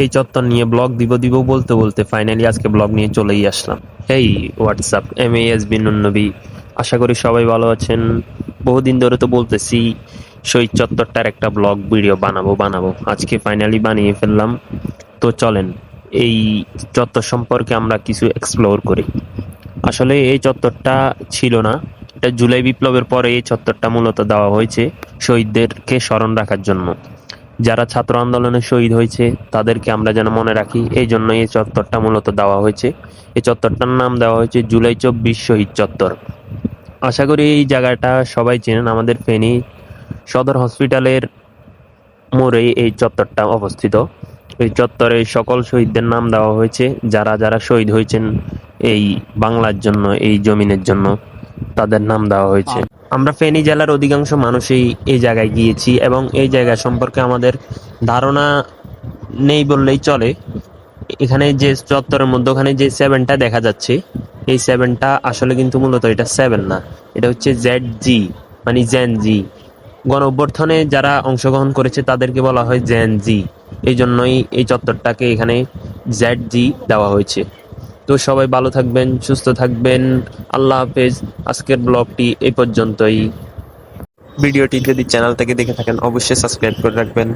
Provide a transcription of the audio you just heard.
এই চত্বর নিয়ে ব্লগ দিব দিব বলতে বলতে ফাইনালি আজকে ব্লগ নিয়ে চলেই আসলাম। এই WhatsApp M A S bin Nabi. আশা করি সবাই ভালো আছেন। বহুদিন ধরে তো বলতেছি, শহীদ চত্বরটার একটা ব্লগ ভিডিও বানাবো বানাবো। আজকে ফাইনালি বানিয়ে ফেললাম। তো চলেন, এই চত্বর সম্পর্কে আমরা কিছু এক্সপ্লোর করি। আসলে এই চত্বরটা ছিল না। এটা জুলাই বিপ্লবের পরে এই চত্বরটা মূলত দেওয়া হয়েছে শহীদদেরকে স্মরণ রাখার জন্য। যারা ছাত্র আন্দোলনে শহীদ হয়েছে, তাদেরকে আমরা যেন মনে রাখি, এই জন্য এই চত্বরটা মূলত দেওয়া হয়েছে। এই চত্বরটার নাম দেওয়া হয়েছে জুলাই চব্বিশ শহীদ চত্বর। আশা করি এই জায়গাটা সবাই চেনেন, আমাদের ফেনী সদর হসপিটালের মোড়ে এই চত্বরটা অবস্থিত। এই চত্বরে সকল শহীদদের নাম দেওয়া হয়েছে, যারা যারা শহীদ হয়েছেন এই বাংলার জন্য, এই জমিনের জন্য। তাদের নাম দেওয়া হয়েছে। আমরা ফেনী জেলার অধিকাংশ মানুষই এই জায়গায় গিয়েছি এবং এই জায়গা সম্পর্কে আমাদের ধারণা নেই বললেই চলে। এখানে যে চত্বরের মধ্যে ওখানে যে সেভেনটা দেখা যাচ্ছে, এই সেভেনটা আসলে কিন্তু মূলত এটা সেভেন না। এটা হচ্ছে জেড জি মানে জেন জি গণ অভ্যর্থনে যারা অংশগ্রহণ করেছে তাদেরকে বলা হয় জেন জি এই জন্যই এই চত্বরটাকে এখানে জেড জি দেওয়া হয়েছে। তো সবাই ভালো থাকবেন, সুস্থ থাকবেন। আল্লাহ হাফেজ। আজকের ব্লগটি এই পর্যন্তই। ভিডিওটি যদি চ্যানেল থেকে দেখে থাকেন, অবশ্যই সাবস্ক্রাইব করে রাখবেন।